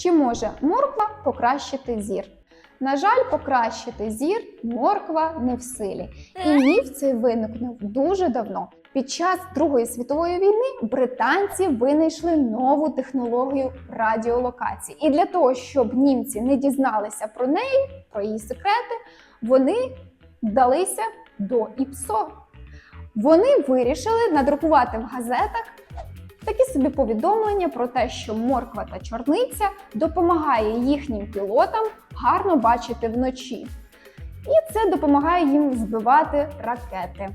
Чи може морква покращити зір? На жаль, покращити зір морква не в силі. І міф цей виникнув дуже давно. Під час Другої світової війни британці винайшли нову технологію радіолокації. І для того, щоб німці не дізналися про неї, про її секрети, вони вдалися до ІПСО. Вони вирішили надрукувати в газетах такі собі повідомлення про те, що морква та чорниця допомагає їхнім пілотам гарно бачити вночі. І це допомагає їм збивати ракети.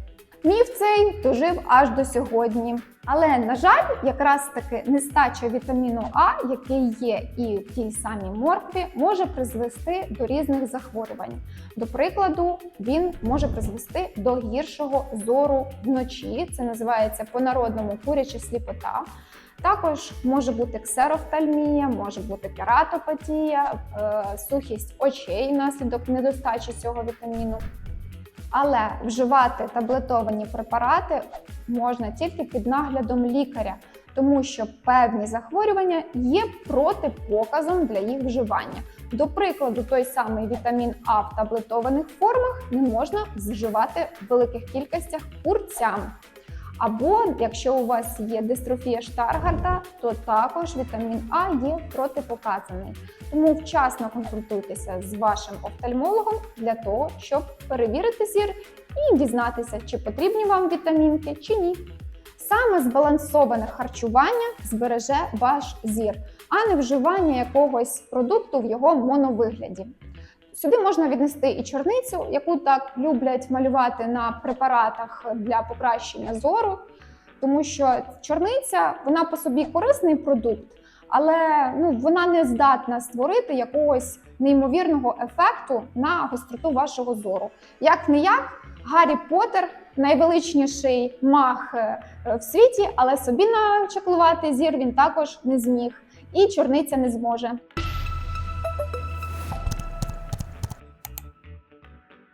Міф цей дожив аж до сьогодні. Але, на жаль, якраз таки нестача вітаміну А, який є і в тій самій моркві, може призвести до різних захворювань. До прикладу, він може призвести до гіршого зору вночі. Це називається по-народному куряча сліпота. Також може бути ксерофтальмія, може бути кератопатія, е, сухість очей внаслідок недостачі цього вітаміну. Але вживати таблетовані препарати можна тільки під наглядом лікаря, тому що певні захворювання є протипоказом для їх вживання. До прикладу, той самий вітамін А в таблетованих формах не можна вживати в великих кількостях курцям. Або якщо у вас є дистрофія Штаргарда, то також вітамін А є протипоказаний. Тому вчасно консультуйтеся з вашим офтальмологом для того, щоб перевірити зір і дізнатися, чи потрібні вам вітамінки чи ні. Саме збалансоване харчування збереже ваш зір, а не вживання якогось продукту в його моновигляді. Сюди можна віднести і чорницю, яку так люблять малювати на препаратах для покращення зору, тому що чорниця вона по собі корисний продукт, але ну, вона не здатна створити якогось неймовірного ефекту на гостроту вашого зору. Як не як, Гаррі Поттер найвеличніший мах е, в світі, але собі начеклувати зір він також не зміг, і чорниця не зможе.